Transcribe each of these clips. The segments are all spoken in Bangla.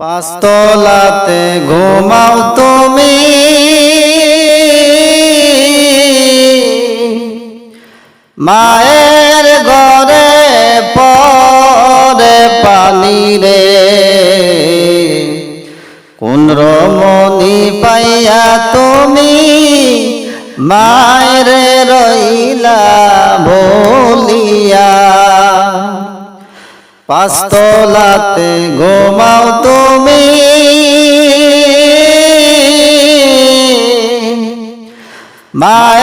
পাঁচতলাতে ঘুমাও তুমি। মায়ের ঘরে পরে পানি রে। কোন রমণী পাইয়া তুমি মায়ের রইলা ভুলিয়া পাঁচতলাতে ঘুমাও তুমি। মায়ের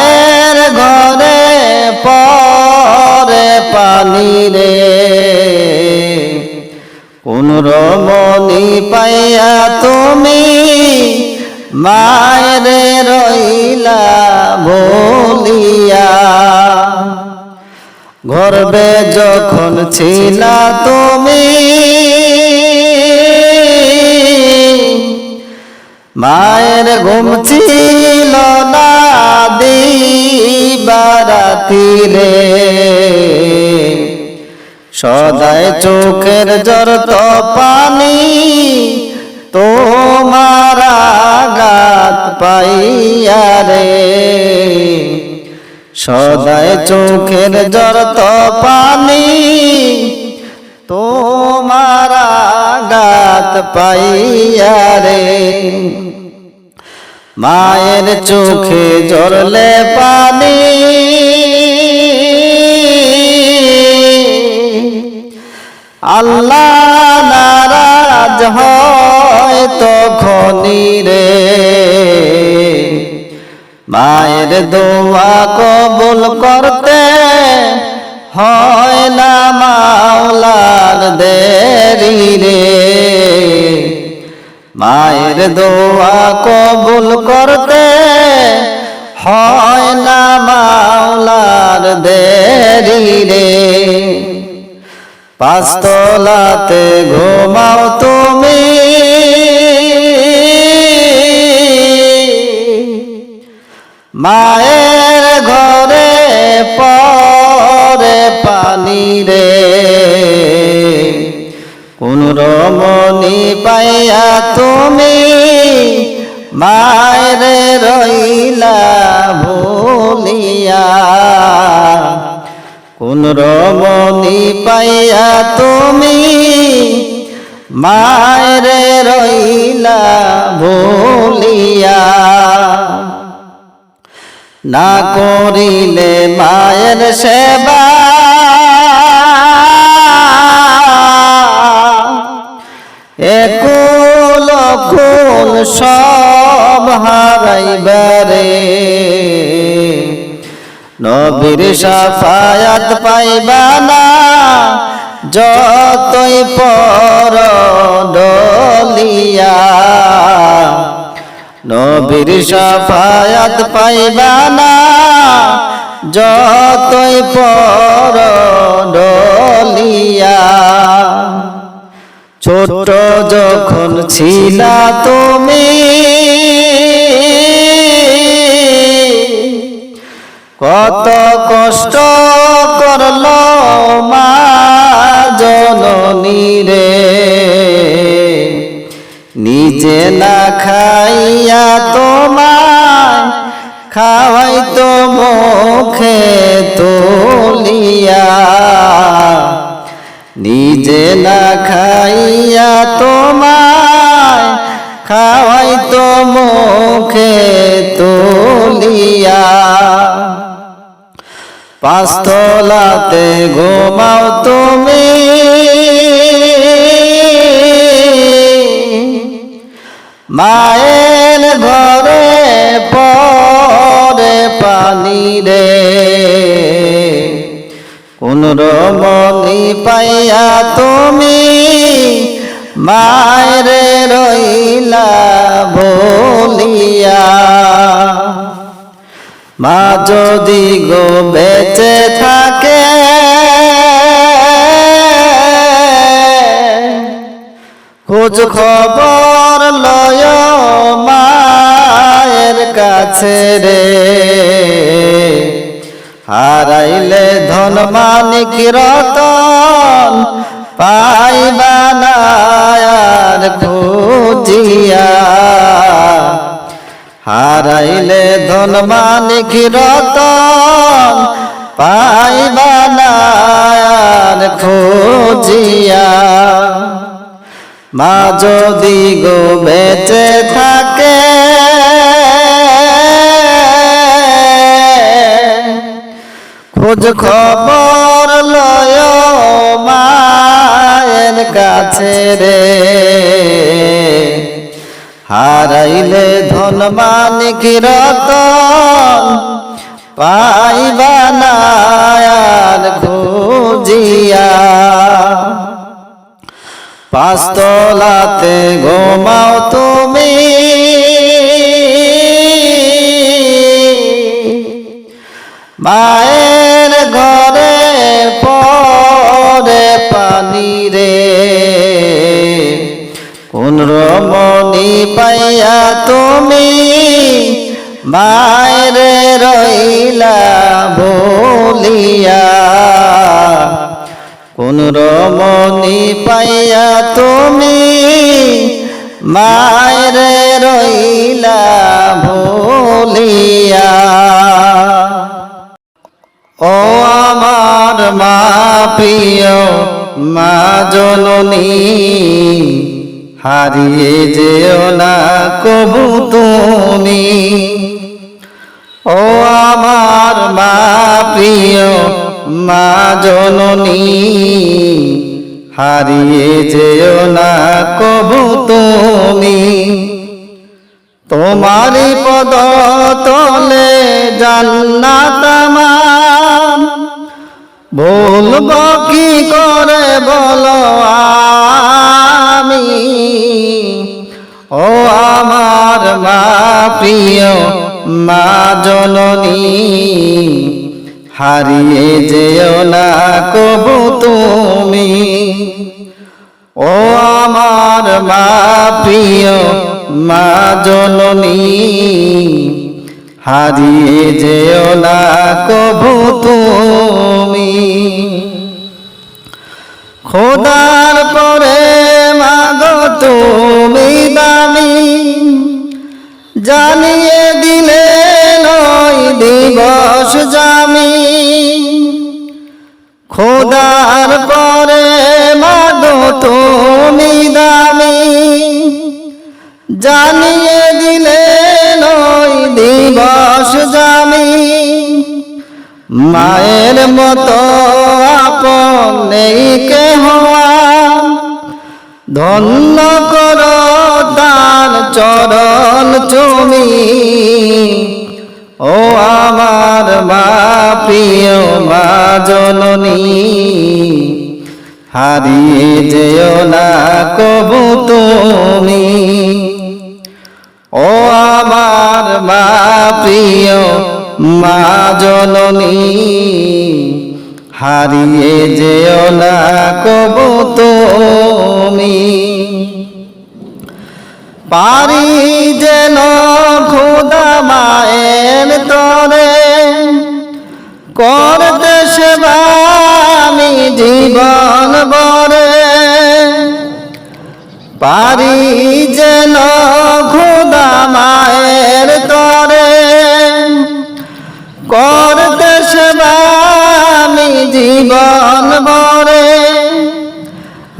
ছিলা তুমি মায়ের ঘুম ছিল না দিবারাতি রে। সদায় চোখের জর তো পানি তোমার গাত পাইয়া রে। সদায় চোখের জর তো পানি তোমার গাত পাইয়া রে। মায়ের চোখে জরলে পানি আল্লাহ নারাজ হয় তখনই রে। মায়ের দোয়া কবুল করতে হয় না মাওলার দেরি রে। মায়ের দোয়া কবুল করতে হয় না মাওলার দেরি রে। পাঁচতলাতে ঘুমাও তুমি তুমি মায়ের রইলা ভুলিয়া। কোন রমণী পাইয়া তুমি মায়ের রইলা ভুলিয়া। না করিলে মায়ের সেবা। একুল কুল সব হারাইবারে। নবীর সাফায়াত পাইবা না, যতই পর ডলিয়া। নবীর সাফায়াত পাইবা না, যতই পর ডলিয়া। ছোট যখন ছিলা তুমি কত কষ্ট করল মা জননী রে। নিজে না খাইয়া পাঁচতলাতে ঘুমাও তুমি। মায়ের ঘরে পরে পানি রে। কোন রমণী পাইয়া তুমি মায়ের রইলা বলিয়া। মা যদি গো খবর লয় মায়ের কাছে রে। হারাইলে ধন মানিক রতন, পাইবা না খুঁজিয়া। হারাইলে ধন মানিক রতন, পাইবা নায়ার খুঁজিয়া। মা যদি গো বেঁচে থাকে, খোঁজ খবর লয় মায়ের কাছে রে। হারাইলে ধন মানিক রতন, পাইবা না খুঁজিয়া। পাঁচতলাতে ঘুমাও তুমি। প্রিয় মা জননী, হারিয়ে যেও না কবু তুমি। ও আমার মা প্রিয় মা জননী, হারিয়ে যেও না কবু তুমি। তোমারই পদ তলে জান্নাত আমার বলব কি করে বলো আমি। ও আমার মা প্রিয় মা জননী, হারিয়ে যেও না কবু তুমি। ও আমার মা প্রিয় মা জননী, হারিয়ে যেও না কবু তুমি। খোদার পরে, মাগো তুমি দামি। জানিয়ে দিলে নয় দিবস জামি। খোদার পরে, মাগো তুমি দামি। জানিয়ে দিলে নয় দিবস জামি। মায়ের মতো আপন ধন্য কর তার চরণ চুমি ও আমার মা প্রিয় মা জননী, হারিয়ে যেও না কবু তুমি। ও আমার মা প্রিয় মা জননী, হারিয়ে যেও না কবু তুমি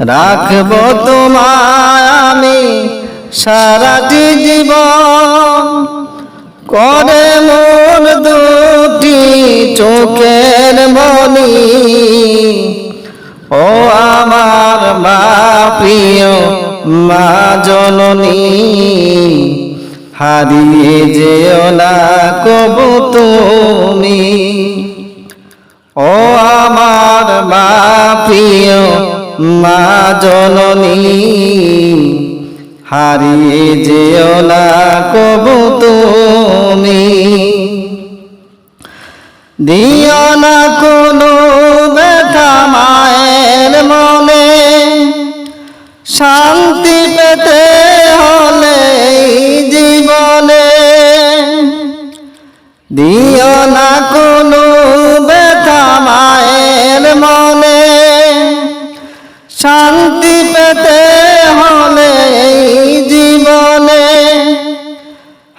রাখব তোমায় আমি সারাটি জীবন। করে মোর দুটি চোখের মনি। ও আমার মা প্রিয় মা জননী, হারিয়ে যেও না কবু তুমি। ও আমার মা প্রিয় মা জননী, হারিয়ে যেও না কবু তুমি। দিও না কোনো ব্যথা মায়ের মনে, শান্তি পেতে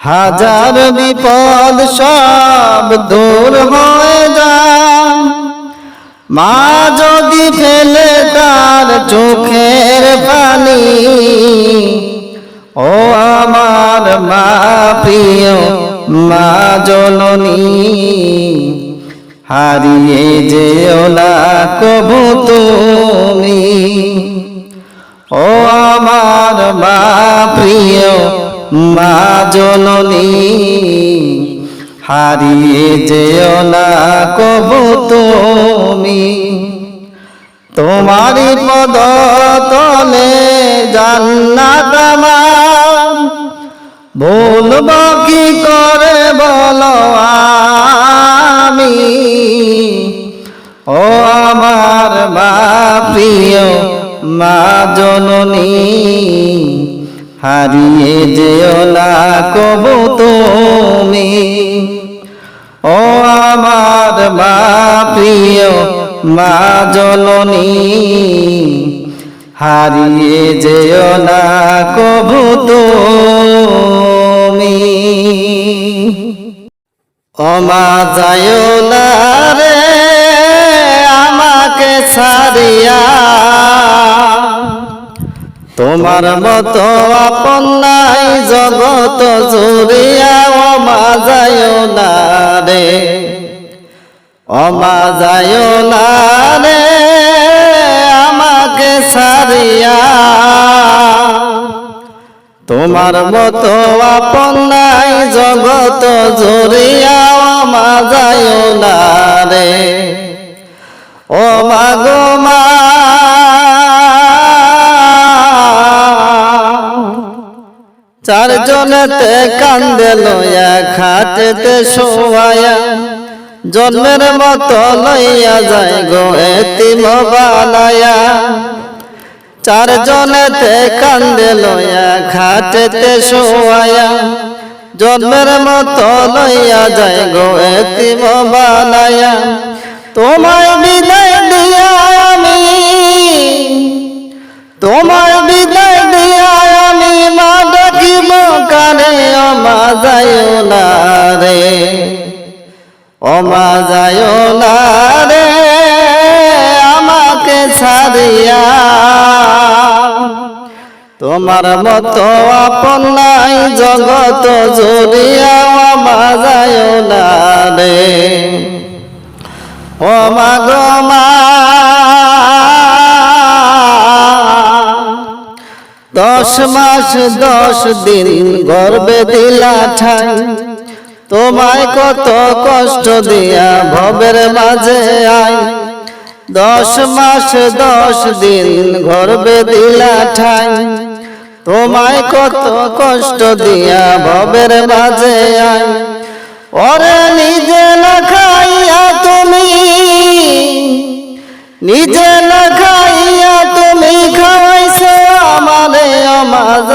হাজার বিপদ সব দূর হয়ে যায়। মা যদি ফেলে তার চোখের পানি, ও আমার মা প্রিয় মা জননী, হারিয়ে যেও না কবু তুমি। ও আমার মা প্রিয় মা জননী, হারিয়ে যেও না কবু তুমি। তোমারি পদ তলে জান্নাত বলব কি করে বলো আমি? ও আমার মা প্রিয় মা জননী হারিয়ে যেও না কবু তুমি। ও আমার মা প্রিয় মা জননী, হারিয়ে যেও না কবু তুমি। অমা যায় না রে আমাকে ছাড়িয়া। তোমার মতো আপন নাই, জগত জুড়িয়া অমা যায় না রে। অমা যায় না রে, আমাকে ছাড়িয়া। তোমার মতো আপন নাই, জগত জুড়িয়া অমা যায় না রে। ও মা গো মা চারজনেতে কান্দে লইয়া খাটেতে শোয়ায়া, জন্মের মতো লইয়া যায় গো এতিম বানায়া। চারজনেতে কান্দে লইয়া খাটেতে শোয়ায়া, জন্মের মতো লইয়া যায় গো এতিম বানায়া। তোমায় বিদায় দিয়া আমি, তোমায় বিদায় কানে অমা যায় না রে, অমা যায় না রে, আমাকে ছাড়িয়া। তোমার মতো আপন নাই, জগত জুড়িয়া অমা যায় না রে। ও মা দশ মাস দশ দিন গর্বে দিলা ঠাই তোমায় কত কষ্ট দিয়া ভবের মাঝে আই দশ মাস দশ দিন গর্বে দিলা ঠাই তোমায় কত কষ্ট দিয়া ভবের মাঝে আই ওরে নিজে না খাইয়া তুমি নিজে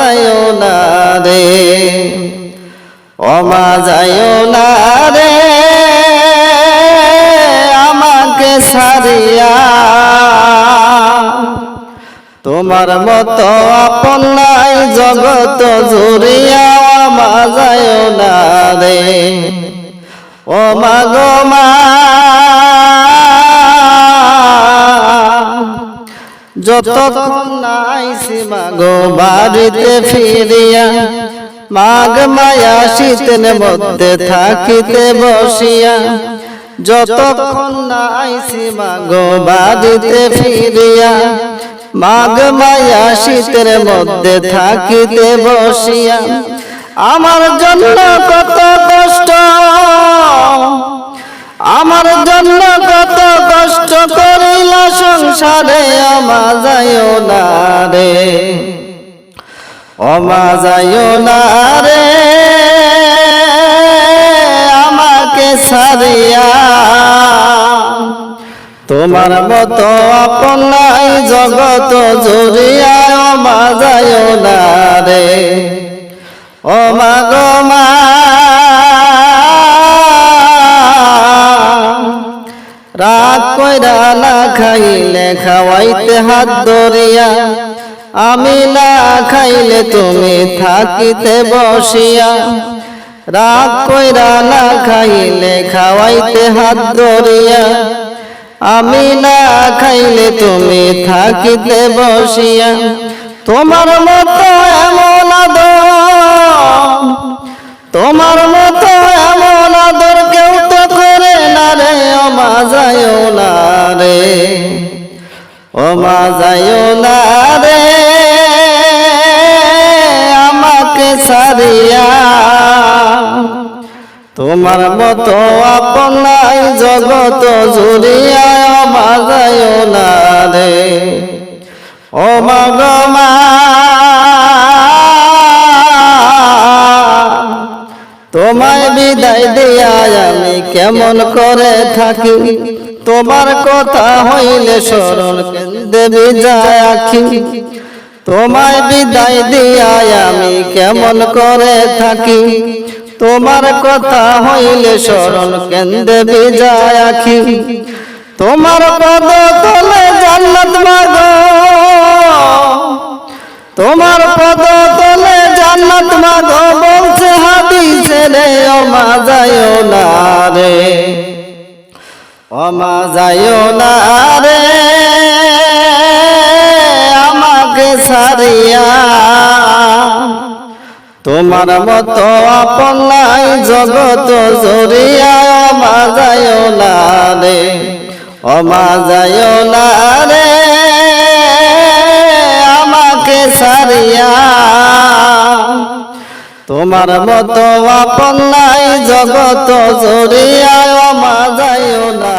অমা যায় না রে অমা যায় না রে, আমাকে সারিয়া তোমার মতো আপন নাই, জগত জুড়িয়া অমা যায় না রে। ও মা গো মা যতক্ষণ নাই সীমা গো বাড়িতে ফিরিয়া মাঘ মায়া শীতের মধ্যে থাকিতে বসিয়া, যতক্ষণ নাই সীমা গো বাড়িতে ফিরিয়া মাঘ মায়া শীতের মধ্যে থাকিতে বসিয়া, আমার জন্য কত কষ্ট, আমার জন্য কত কষ্ট করিল সংসারে যায় না রে। অমা যায় না রে। আমাকে সারিয়া তোমার মতো আপন নাই, জগত জুড়িয়া অমা যায় না রে। অমা গো মা। রাত কইরা না খাইলে খাওয়াইতে হাত ধরিয়া, আমি না খাইলে তুমি থাকিতে বসিয়া। রাগ কইরা না খাইলে খাওয়াইতে হাত ধরিয়া, আমি না খাইলে তুমি থাকিতে বসিয়া। তোমার মতো এমন আদর, তোমার মতো এমন আদর যায় না রে, আমাকে সারিয়া তোমার মতো আপন নাই জগত জুড়িয়া যায় না রে। ও মা, তোমায় বিদায় দিয়া আমি কেমন করে থাকি? তোমার কথা হইলে স্মরণ দেবী যায় আখি। তোমায় বিদায় দিয়া আমি কেমন করে থাকি। তোমার কথা হইলে স্মরণ কেন্দ্রে বিজয় আখি। তোমার পদ তলে জান্নাত মাগো। তোমার পদ তলে জান্নাত মাগো বলছে হাদিসে রে ওমা যায় না রে। ওমা যায় না রে, আমাকে সারিয়া তোমার মতো আপন নাই জগত জরিয়া ওমা যায় না রে ওমা যায় না রে, আমাকে সারিয়া তোমার মতো আপন নাই জগত জরিয়া ওমা যায় না